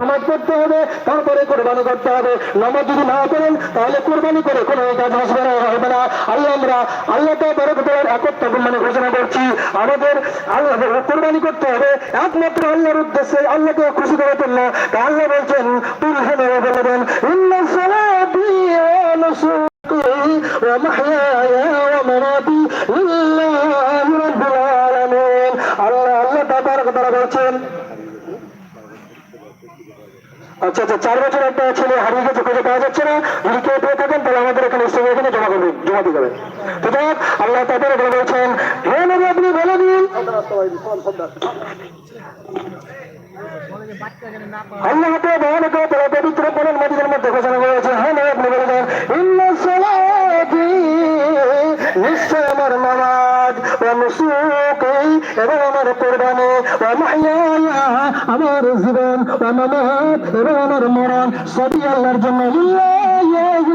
নামাজ পড়তে হবে, তারপরে কোরবানি করতে হবে। নামাজ যদি না করেন, তাহলে কোরবানি করে কোনো কাজ আসবে না হবে না। আল্লাহ, আমরা আল্লাহ তো বড় কথার একত্র মানে ঘোষণা করছি। আমাদের আল্লাহ কোরবানি করতে হবে। একমাত্র আল্লাহর উদ্দেশ্যে আল্লাহকে খুশি করার জন্য আল্লাহ বলছেন, তুল হেনে বলবেন নুসুকি ওয়া মাহইয়ায়া ওয়া মামাতি লিল্লাহি আচ্ছা আচ্ছা চার বছর একটা ছেলে হারিয়ে গেছে খুঁজে পাওয়া যাচ্ছে না। যদি কেউ পেয়ে থাকেন তাহলে আমাদের এখানে স্টেজে এখানে জমা করবে জমা দিয়ে যাবে তো যাই হোক, আল্লাহ তাদের এখানে বলছেন হে নবী আপনি বলে দিন। আল্লাহ তো বহন করে তারা পবিত্র মাজিদের মধ্যে ঘোষণা নবী আপনি বলে দেন নিশ্চয় আমার নামাজ ও এবং আমার আমার জীবন আমার মরণ সবই আল্লাহর জন্য